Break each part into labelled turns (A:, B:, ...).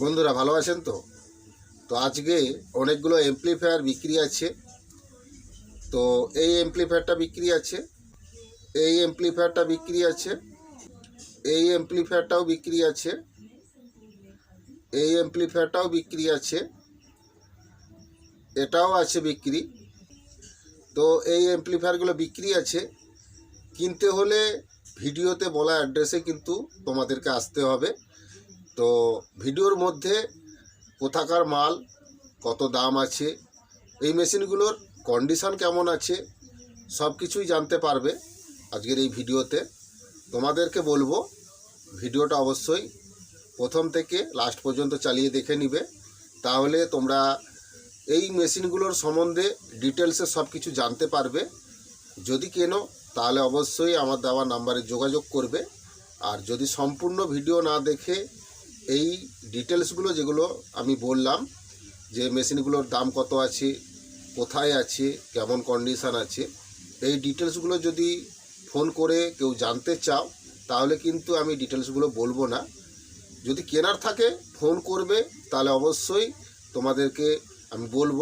A: বন্ধুরা ভালো আছেন তো? তো আজকে অনেকগুলো এমপ্লিফায়ার বিক্রি আছে। তো এই এমপ্লিফায়ারটা বিক্রি আছে, এই এমপ্লিফায়ারটা বিক্রি আছে, এই এমপ্লিফায়ারটাও বিক্রি আছে, এই এমপ্লিফায়ারটাও বিক্রি আছে, এটাও আছে বিক্রি। তো এই এমপ্লিফায়ারগুলো বিক্রি আছে, কিনতে হলে ভিডিওতে বলা অ্যাড্রেসে কিন্তু তোমাদেরকে আসতে হবে। তো ভিডিওর মধ্যে কোথাকার মাল, কত দাম আছে, এই মেশিনগুলোর কন্ডিশান কেমন আছে, সব কিছুই জানতে পারবে আজকের এই ভিডিওতে। তোমাদেরকে বলব, ভিডিওটা অবশ্যই প্রথম থেকে লাস্ট পর্যন্ত চালিয়ে দেখে নিবে। তাহলে তোমরা এই মেশিনগুলোর সম্বন্ধে ডিটেলসে সব কিছু জানতে পারবে। যদি কেনো, তাহলে অবশ্যই আমার দেওয়া নাম্বারে যোগাযোগ করবে। আর যদি সম্পূর্ণ ভিডিও না দেখে এই ডিটেলসগুলো যেগুলো আমি বললাম, যে মেশিনগুলোর দাম কত আছে, কোথায় আছে, কেমন কন্ডিশান আছে, এই ডিটেলসগুলো যদি ফোন করে কেউ জানতে চাও, তাহলে কিন্তু আমি ডিটেলসগুলো বলব না। যদি কেনার থাকে ফোন করবে, তাহলে অবশ্যই তোমাদেরকে আমি বলব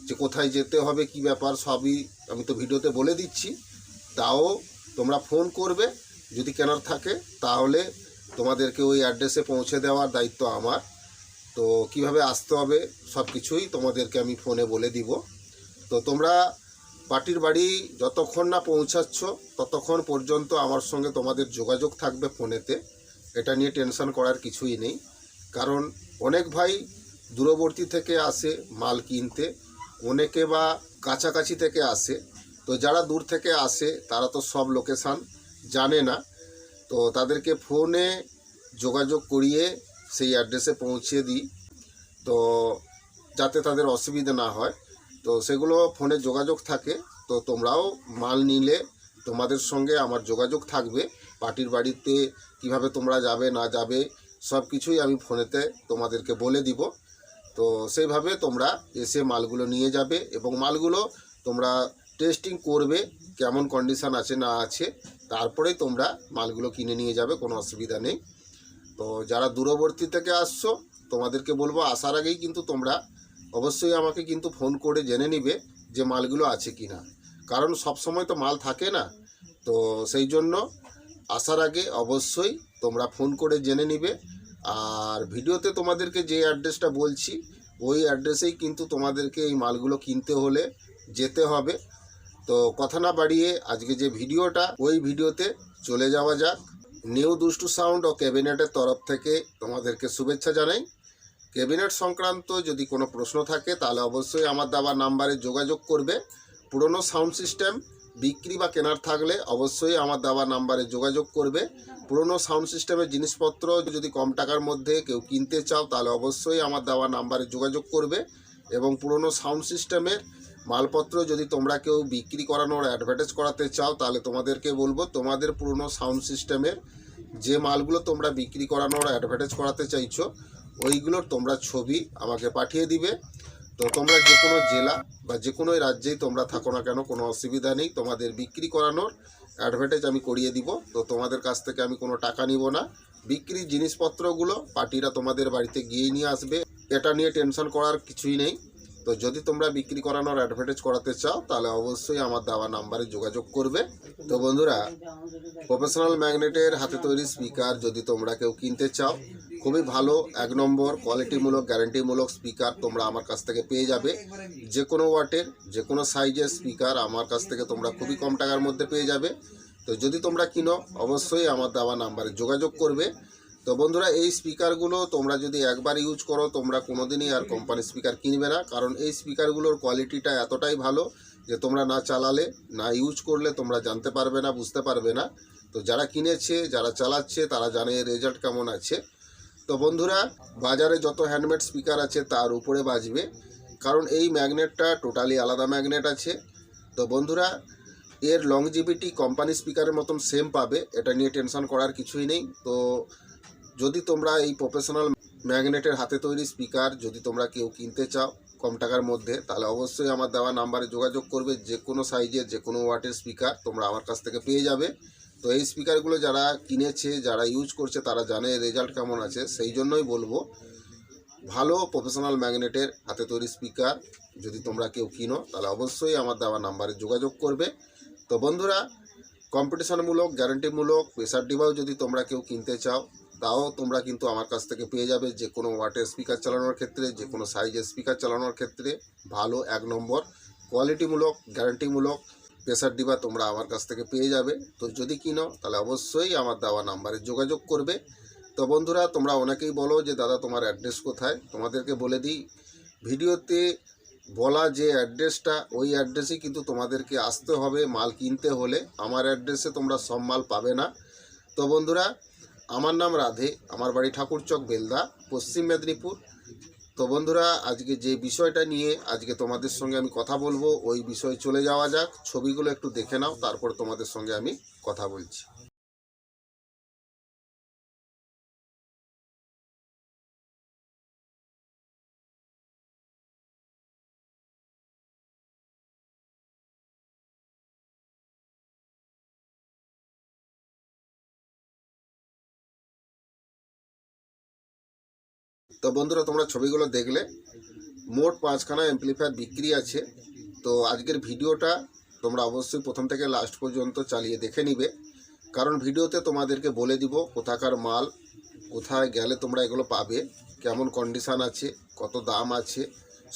A: যে কোথায় যেতে হবে, কি ব্যাপার, সবই আমি তো ভিডিওতে বলে দিচ্ছি। তাও তোমরা ফোন করবে, যদি কেনার থাকে, তাহলে তোমাদেরকে ওই অ্যাড্রেসে পৌঁছে দেওয়ার দায়িত্ব আমার। তো কীভাবে আসতে হবে সব কিছুই তোমাদেরকে আমি ফোনে বলে দিব। তো তোমরা পার্টির বাড়ি যতক্ষণ না পৌঁছাচ্ছ, ততক্ষণ পর্যন্ত আমার সঙ্গে তোমাদের যোগাযোগ থাকবে ফোনেতে এটা নিয়ে টেনশন করার কিছুই নেই। কারণ অনেক ভাই দূরবর্তী থেকে আসে মাল কিনতে, অনেকে বা কাছাকাছি থেকে আসে। তো যারা দূর থেকে আসে, তারা তো সব লোকেশান জানে না। তো তাদেরকে ফোনে যোগাযোগ করিয়ে সেই অ্যাড্রেসে পৌঁছে দিই। তো যাতে তাদের অসুবিধা না হয়। তো সেগুলো ফোনে যোগাযোগ থাকে। তো তোমরাও মাল নিলে তোমাদের সঙ্গে আমার যোগাযোগ থাকবে। পার্টির বাড়িতে কীভাবে তোমরা যাবে, না যাবে সব কিছুই আমি ফোনেতে তোমাদেরকে বলে দিব। তো সেইভাবে তোমরা এসে মালগুলো নিয়ে যাবে এবং মালগুলো তোমরা টেস্টিং করবে, কেমন কন্ডিশান আছে না আছে, তারপরেই তোমরা মালগুলো কিনে নিয়ে যাবে, কোনো অসুবিধা নেই। তো যারা দূরবর্তী থেকে আসছো, তোমাদেরকে বলব, আসার আগেই কিন্তু তোমরা অবশ্যই আমাকে কিন্তু ফোন করে জেনে নিবে যে মালগুলো আছে কি না কারণ সব সময় তো মাল থাকে না, তো সেই জন্য আসার আগে অবশ্যই তোমরা ফোন করে জেনে নিবে। আর ভিডিওতে তোমাদেরকে যে অ্যাড্রেসটা বলছি, ওই অ্যাড্রেসেই কিন্তু তোমাদেরকে এই মালগুলো কিনতে হলে যেতে হবে। তো কথা না বাড়িয়ে আজকে যে ভিডিওটা, ওই ভিডিওতে চলে যাওয়া যাক। নিউ দুষ্টু সাউন্ড ও ক্যাবিনেটের তরফ থেকে তোমাদেরকে শুভেচ্ছা জানাই। ক্যাবিনেট সংক্রান্ত যদি কোনো প্রশ্ন থাকে, তাহলে অবশ্যই আমার দেওয়া নাম্বারে যোগাযোগ করবে। পুরনো সাউন্ড সিস্টেম, বিক্রি বা কেনার থাকলে অবশ্যই আমার দেওয়া নাম্বারে যোগাযোগ করবে। পুরনো সাউন্ড সিস্টেমের জিনিসপত্র যদি কম টাকার মধ্যে কেউ কিনতে চাও, তাহলে অবশ্যই আমার দেওয়া নাম্বারে যোগাযোগ করবে। এবং পুরনো সাউন্ড সিস্টেমের মালপত্র যদি তোমরা কেউ বিক্রি করানোর অ্যাডভার্টাইজ করাতে চাও, তাহলে তোমাদেরকে বলব, তোমাদের পুরনো সাউন্ড সিস্টেমের যে মালগুলো তোমরা বিক্রি করানোর অ্যাডভার্টাইজ করাতে চাইছো, ওইগুলোর তোমরা ছবি আমাকে পাঠিয়ে দিবে। তো তোমরা যে কোনো জেলা বা যে কোনো রাজ্যেই তোমরা থাকো না কেন, কোনো অসুবিধা নেই, তোমাদের বিক্রি করানোর অ্যাডভার্টাইজ আমি করিয়ে দিব। তো তোমাদের কাছ থেকে আমি কোনো টাকা নিব না। বিক্রি জিনিসপত্রগুলো পার্টিরা তোমাদের বাড়িতে গিয়ে নিয়ে আসবে। এটা নিয়ে টেনশন করার কিছুই নেই। তো যদি তোমরা বিক্রি করানোর অ্যাডভার্টাইজ করাতে চাও, তাহলে অবশ্যই আমার দেওয়া নাম্বারে যোগাযোগ করবে। তো বন্ধুরা প্রফেশনাল ম্যাগনেটের হাতে তৈরি স্পিকার যদি তোমরা কেউ কিনতে চাও, খুবই ভালো, এক নম্বর কোয়ালিটিমূলক গ্যারান্টিমূলক স্পিকার তোমরা আমার কাছ থেকে পেয়ে যাবে। যে কোনো ওয়াটের, যে কোনো সাইজের স্পিকার আমার কাছ থেকে তোমরা খুবই কম টাকার মধ্যে পেয়ে যাবে। তো যদি তোমরা কিনো, অবশ্যই আমার দেওয়া নাম্বারে যোগাযোগ করবে। তো বন্ধুরা, এই স্পিকারগুলো তোমরা যদি একবার ইউজ করো, তোমরা কোনোদিনই আর কোম্পানির স্পিকার কিনবে না। কারণ এই স্পিকারগুলোর কোয়ালিটিটা এতটাই ভালো যে তোমরা না চালালে, না ইউজ করলে তোমরা জানতে পারবে না, বুঝতে পারবে না। তো যারা কিনেছে, যারা চালাচ্ছে, তারা জানে রেজাল্ট কেমন আছে। তো বন্ধুরা, বাজারে যত হ্যান্ডমেড স্পিকার আছে, তার উপরে বাজবে। কারণ এই ম্যাগনেটটা টোটালি আলাদা ম্যাগনেট আছে। তো বন্ধুরা, এর লংজিভিটি কোম্পানি স্পিকারের মতন সেম পাবে। এটা নিয়ে টেনশন করার কিছুই নেই। তো যদি তোমরা এই প্রফেশনাল ম্যাগনেটের হাতে তৈরি স্পিকার যদি তোমরা কেউ কিনতে চাও কম টাকার মধ্যে, তাহলে অবশ্যই আমার দেওয়া নাম্বারে যোগাযোগ করবে যে কোনো সাইজের যে কোনো ওয়াটের স্পিকার তোমরা আমার কাছ থেকে পেয়ে যাবে। তো এই স্পিকারগুলো যারা কিনেছে, যারা ইউজ করছে, তারা জানে রেজাল্ট কেমন আছে। সেই জন্যই বলব, ভালো প্রফেশনাল ম্যাগনেটের হাতে তৈরি স্পিকার যদি তোমরা কেউ কিনো, তাহলে অবশ্যই আমার দেওয়া নাম্বারে যোগাযোগ করবে। তো বন্ধুরা কম্পিটিশনমূলক গ্যারান্টিমূলক প্রেসার ডিবাও যদি তোমরা কেউ কিনতে চাও তাও তোমরা কিন্তু আমার কাছ থেকে পেয়ে যাবে যে কোনো ওয়াটের স্পিকার চালানোর ক্ষেত্রে, যে কোনো সাইজের স্পিকার চালানোর ক্ষেত্রে। ভালো, এক নম্বর। কোয়ালিটিমূলক গ্যারান্টিমূলক প্রেসার ডিবা তোমরা আমার কাছ থেকে পেয়ে যাবে। তো যদি কিনো, তাহলে অবশ্যই আমার দেওয়া নাম্বারে যোগাযোগ করবে। তো বন্ধুরা, তোমরা অনেকেই বলো যে, দাদা, তোমার অ্যাড্রেস কোথায়? তোমাদেরকে বলে দিই, ভিডিওতে বলা যে অ্যাড্রেসটা ওই অ্যাড্রেসে কিন্তু তোমাদেরকে আসতে হবে মাল কিনতে হলে। আমার অ্যাড্রেসে তোমরা সব মাল পাবে না। তো বন্ধুরা আমার নাম রাধে, আমার বাড়ি ঠাকুরচক বেলদা, পশ্চিম মেদিনীপুর। তো বন্ধুরা, আজকে যে বিষয়টা নিয়ে আজকে তোমাদের সঙ্গে আমি কথা বলব, ওই বিষয়ে চলে যাওয়া যাক। ছবিগুলো একটু দেখে নাও, তারপর তোমাদের সঙ্গে আমি কথা বলছি। তো বন্ধুরা, তোমরা ছবিগুলো দেখলে, মোট পাঁচখানা এমপ্লিফায়ার বিক্রি আছে। তো আজকের ভিডিওটা তোমরা অবশ্যই প্রথম থেকে লাস্ট পর্যন্ত চালিয়ে দেখে নিবে। কারণ ভিডিওতে তোমাদেরকে বলে দিব, কোথাকার মাল, কোথায় গেলে তোমরা এগুলো পাবে, কেমন কন্ডিশান আছে, কত দাম আছে,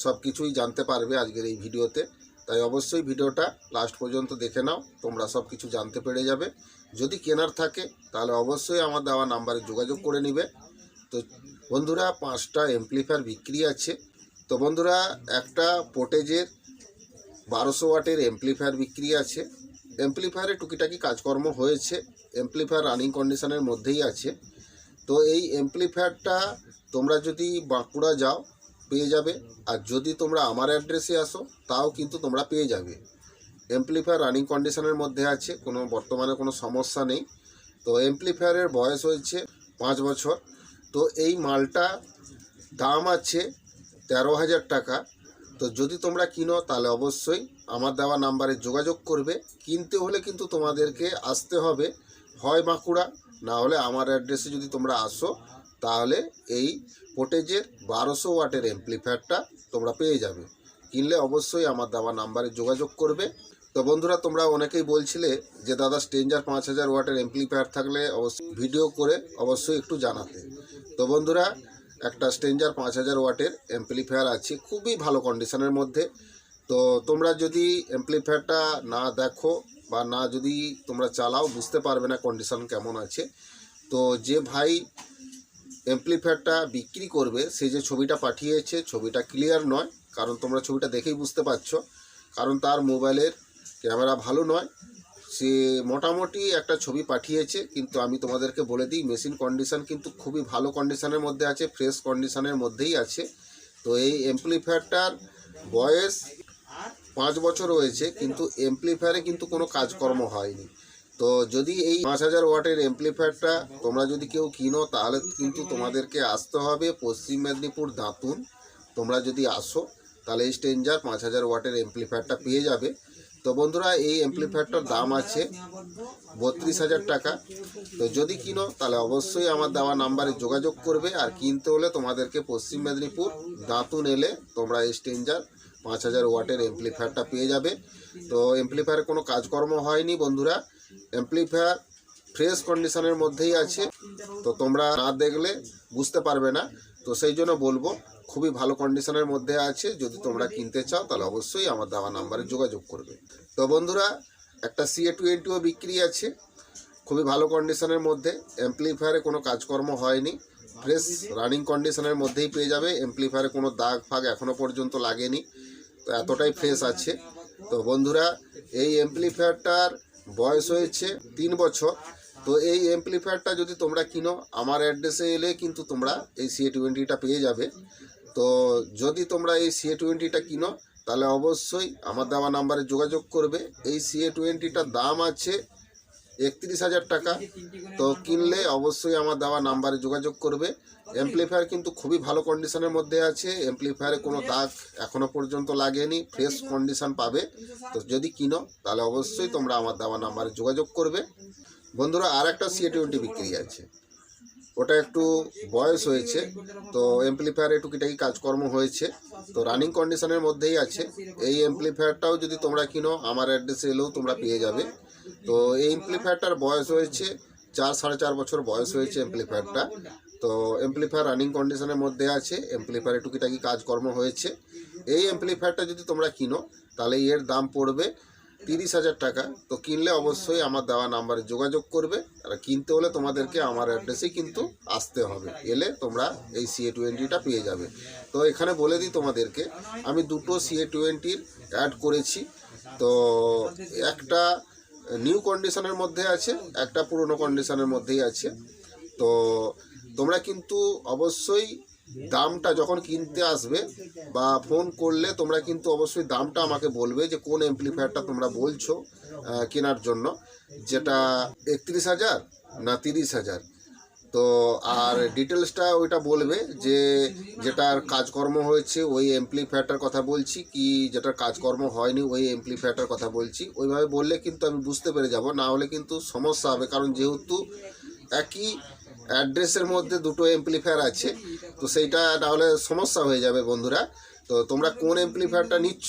A: সব কিছুই জানতে পারবে আজকের এই ভিডিওতে। তাই অবশ্যই ভিডিওটা লাস্ট পর্যন্ত দেখে নাও, তোমরা সব কিছু জানতে পেরে যাবে। যদি কেনার থাকে, তাহলে অবশ্যই আমার দেওয়া নাম্বারে যোগাযোগ করে নিবে। তো বন্ধুরা, পাঁচটা এমপ্লিফায়ার বিক্রি আছে। তো বন্ধুরা, একটা পোটেজের বারোশো ওয়াটের এমপ্লিফায়ার বিক্রি আছে। এমপ্লিফায়ারে টুকিটাকি কাজকর্ম হয়েছে। এমপ্লিফায়ার রানিং কন্ডিশনের মধ্যেই আছে। তো এই এমপ্লিফায়ারটা তোমরা যদি বাঁকুড়া যাও, পেয়ে যাবে। আর যদি তোমরা আমার অ্যাড্রেসে আসো, তাও কিন্তু তোমরা পেয়ে যাবে। এমপ্লিফায়ার রানিং কন্ডিশনের মধ্যে আছে। কোনো বর্তমানে কোনো সমস্যা নেই। তো এমপ্লিফায়ারের বয়স হয়েছে পাঁচ বছর। তো এই মালটা দাম আছে তেরো হাজার টাকা। তো যদি তোমরা কিনো, তাহলে অবশ্যই আমার দেওয়া নাম্বারে যোগাযোগ করবে। কিনতে হলে কিন্তু তোমাদেরকে আসতে হবে হয় বাঁকুড়া, না হলে আমার অ্যাড্রেসে যদি তোমরা আসো, তাহলে এই পোটেজের বারোশো ওয়াটের এমপ্লিফায়ারটা তোমরা পেয়ে যাবে। কিনলে অবশ্যই আমার দেওয়া নাম্বারে যোগাযোগ করবে। তো বন্ধুরা, তোমরা অনেকেই বলছিলে যে দাদা স্ট্রেঞ্জার পাঁচ হাজার ওয়াটের এমপ্লিফায়ার থাকলে অবশ্যই ভিডিও করে অবশ্যই একটু জানাতে। তো বন্ধুরা, একটা স্ট্রেঞ্জার পাঁচ হাজার ওয়াটের এমপ্লিফায়ার আছে খুবই ভালো কন্ডিশনের মধ্যে। তো তোমরা যদি এমপ্লিফায়ারটা না দেখো বা না যদি তোমরা চালাও, বুঝতে পারবে না কন্ডিশন কেমন আছে। তো যে ভাই এমপ্লিফায়ারটা বিক্রি করবে, সে যে ছবিটা পাঠিয়েছে, ছবিটা ক্লিয়ার নয়। কারণ তোমরা ছবিটা দেখেই বুঝতে পারছ। কারণ তার মোবাইলের ক্যামেরা ভালো নয়। সে মোটামুটি একটা ছবি পাঠিয়েছে, কিন্তু আমি তোমাদেরকে বলে দিই, মেশিন কন্ডিশান কিন্তু খুবই ভালো কন্ডিশানের মধ্যে আছে, ফ্রেশ কন্ডিশানের মধ্যেই আছে। তো এই এমপ্লিফায়ারটার বয়স পাঁচ বছর হয়েছে, কিন্তু এমপ্লিফায়ারে কিন্তু কোনো কাজকর্ম হয়নি। তো যদি এই পাঁচ হাজার ওয়াটের এমপ্লিফায়ারটা তোমরা যদি কেউ কিনো, তাহলে কিন্তু তোমাদেরকে আসতে হবে পশ্চিম মেদিনীপুর দাঁতুন। তোমরা যদি আসো, তাহলে এই স্টেঞ্জার পাঁচ হাজার ওয়াটের এমপ্লিফায়ারটা পেয়ে যাবে। তো বন্ধুরা, এই এমপ্লিফায়ারটার দাম আছে বত্রিশ হাজার টাকা। তো যদি কিনো, তাহলে অবশ্যই আমার দেওয়া নাম্বারে যোগাযোগ করবে আর কিনতে হলে তোমাদেরকে পশ্চিম মেদিনীপুর দাঁতুন এলে তোমরা এই স্টেঞ্জার পাঁচ হাজার ওয়াটের এমপ্লিফায়ারটা পেয়ে যাবে। তো এমপ্লিফায়ারে কোনো কাজকর্ম হয়নি বন্ধুরা এমপ্লিফায়ার ফ্রেশ কন্ডিশনের মধ্যেই আছে। তো তোমরা না দেখলে বুঝতে পারবে না। তো সেই জন্য বলব খুবই ভালো কন্ডিশনের মধ্যে আছে। যদি তোমরা কিনতে চাও, তাহলে অবশ্যই আমার দেওয়া নাম্বারে যোগাযোগ করবে। তো বন্ধুরা, একটা সিএ টোয়েন্টিও বিক্রি আছে। খুবই ভালো কন্ডিশনের মধ্যে। এমপ্লিফায়ারে কোনো কাজকর্ম হয়নি। ফ্রেশ রানিং কন্ডিশনের মধ্যেই পেয়ে যাবে। এমপ্লিফায়ারে কোনো দাগ ফাগ এখনও পর্যন্ত লাগেনি। তো এতটাই ফ্রেশ আছে। তো বন্ধুরা, এই এমপ্লিফায়ারটার বয়স হয়েছে তিন বছর। তো এই এমপ্লিফায়ারটা যদি তোমরা কিনো, আমার অ্যাড্রেসে এলে কিন্তু তোমরা এই সিএ টোয়েন্টিটা পেয়ে যাবে। তো যদি তোমরা এই সিএ টোয়েন্টিটা কিনো, তাহলে অবশ্যই আমার দেওয়া নাম্বারে যোগাযোগ করবে। এই সিএ টোয়েন্টিটার দাম আছে একত্রিশ হাজার টাকা। তো কিনলে অবশ্যই আমার দেওয়া নাম্বারে যোগাযোগ করবে। এমপ্লিফায়ার কিন্তু খুবই ভালো কন্ডিশনের মধ্যে আছে। এমপ্লিফায়ারে কোনো দাগ এখনও পর্যন্ত লাগেনি। ফ্রেশ কন্ডিশন পাবে। তো যদি কিনো, তাহলে অবশ্যই তোমরা আমার দেওয়া নাম্বারে যোগাযোগ করবে। বন্ধুরা আর একটা সিএ টোয়েন্টি বিক্রি আছে। ওটা একটু বয়স হয়েছে, তো এমপ্লিফায়ারে টুকিটাকি কাজকর্ম হয়েছে, তো রানিং কন্ডিশনের মধ্যেই আছে। এই এমপ্লিফায়ারটাও যদি তোমরা কিনো, আমার অ্যাড্রেসে এলেও তোমরা পেয়ে যাবে। তো এই এমপ্লিফায়ারটার বয়স হয়েছে, চার, সাড়ে চার বছর বয়স হয়েছে এমপ্লিফায়ারটা তো এমপ্লিফায়ার রানিং কন্ডিশনের মধ্যে আছে এমপ্লিফায়ারে টুকিটাকি কাজকর্ম হয়েছে। এই এমপ্লিফায়ারটা যদি তোমরা কিনো, তাহলে এর দাম পড়বে তিরিশ হাজার টাকা। তো কিনলে অবশ্যই আমার দেওয়া নাম্বারে যোগাযোগ করবে। আর কিনতে হলে তোমাদেরকে আমার অ্যাড্রেসেই কিন্তু আসতে হবে। এলে তোমরা এই সিএ টোয়েন্টিটা পেয়ে যাবে। তো এখানে বলে দিই তোমাদেরকে, আমি দুটো সিএ টোয়েন্টির অ্যাড করেছি। তো একটা নিউ কন্ডিশনের মধ্যে আছে, একটা পুরনো কন্ডিশনের মধ্যেই আছে। তো তোমরা কিন্তু অবশ্যই দামটা যখন কিনতে আসবে বা ফোন করলে তোমরা কিন্তু অবশ্যই দামটা আমাকে বলবে যে কোন এমপ্লিফায়ারটা তোমরা বলছো কেনার জন্য। যেটা একত্রিশ হাজার না তিরিশ হাজার। তো আর ডিটেলসটা ওইটা বলবে যে যেটার কাজকর্ম হয়েছে, ওই এমপ্লিফায়ারটার কথা বলছি কি যেটার কাজকর্ম হয়নি, ওই এমপ্লিফায়ারটার কথা বলছি। ওইভাবে বললে কিন্তু আমি বুঝতে পেরে যাব, না হলে কিন্তু সমস্যা হবে। কারণ যেহেতু একই অ্যাড্রেসের মধ্যে দুটো এমপ্লিফায়ার আছে। তো সেইটা তাহলে সমস্যা হয়ে যাবে বন্ধুরা। তো তোমরা কোন এমপ্লিফায়ারটা নিচ্ছ,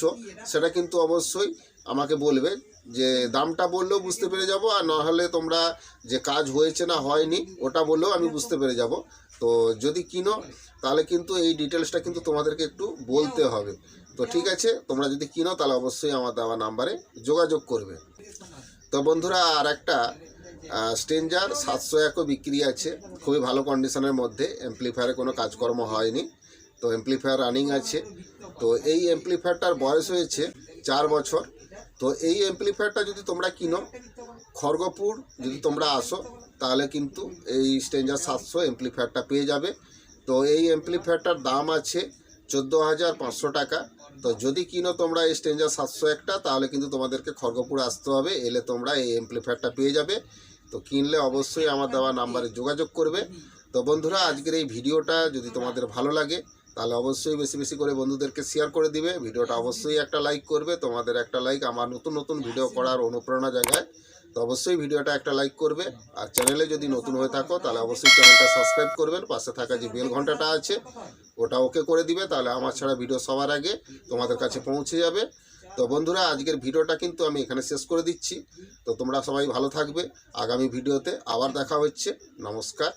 A: সেটা কিন্তু অবশ্যই আমাকে বলবে। যে দামটা বললেও বুঝতে পেরে যাব, আর না হলে তোমরা যে কাজ হয়েছে না হয়নি, ওটা বললেও আমি বুঝতে পেরে যাব। তো যদি কিনো, তাহলে কিন্তু এই ডিটেলসটা কিন্তু তোমাদেরকে একটু বলতে হবে। তো ঠিক আছে, তোমরা যদি কিনো, তাহলে অবশ্যই আমার দেওয়া নাম্বারে যোগাযোগ করবে। তো বন্ধুরা আর একটা স্টেঞ্জার সাতশো একও বিক্রি আছে। খুবই ভালো কন্ডিশনের মধ্যে। এমপ্লিফায়ারে কোনো কাজকর্ম হয়নি। তো এমপ্লিফায়ার রানিং আছে। তো এই এমপ্লিফায়ারটার বয়স হয়েছে চার বছর। তো এই এমপ্লিফায়ারটা যদি তোমরা কিনো, খড়গপুর যদি তোমরা আসো, তাহলে কিন্তু এই স্টেঞ্জার সাতশো এমপ্লিফায়ারটা পেয়ে যাবে। তো এই এমপ্লিফায়ারটার দাম আছে চোদ্দ হাজার পাঁচশো টাকা। তো যদি কিনো তোমরা এই স্টেঞ্জার সাতশো একটা তাহলে কিন্তু তোমাদেরকে খড়গপুর আসতে হবে। এলে তোমরা এই এমপ্লিফায়ারটা পেয়ে যাবে। তো কিনলে অবশ্যই আমার দেওয়া নাম্বারে যোগাযোগ করবে। তো বন্ধুরা, আজকের এই ভিডিওটা যদি তোমাদের ভালো লাগে, তাহলে অবশ্যই বেশি বেশি করে বন্ধুদেরকে শেয়ার করে দিবে। ভিডিওটা অবশ্যই একটা লাইক করবে, তোমাদের একটা লাইক আমার নতুন নতুন ভিডিও করার অনুপ্রেরণা জায়গায় তো অবশ্যই ভিডিওটা একটা লাইক করবে। আর চ্যানেলে যদি নতুন হয়ে থাকো, তাহলে অবশ্যই চ্যানেলটা সাবস্ক্রাইব করবেন পাশে থাকা যে বেল ঘন্টাটা আছে, ওটা ওকে করে দিবে। তাহলে আমার ছাড়া ভিডিও সবার আগে তোমাদের কাছে পৌঁছে যাবে। তো বন্ধুরা, আজকের ভিডিওটা কিন্তু আমি এখানে শেষ করে দিচ্ছি। তো তোমরা সবাই ভালো থাকবে। আগামী ভিডিওতে আবার দেখা হচ্ছে। নমস্কার।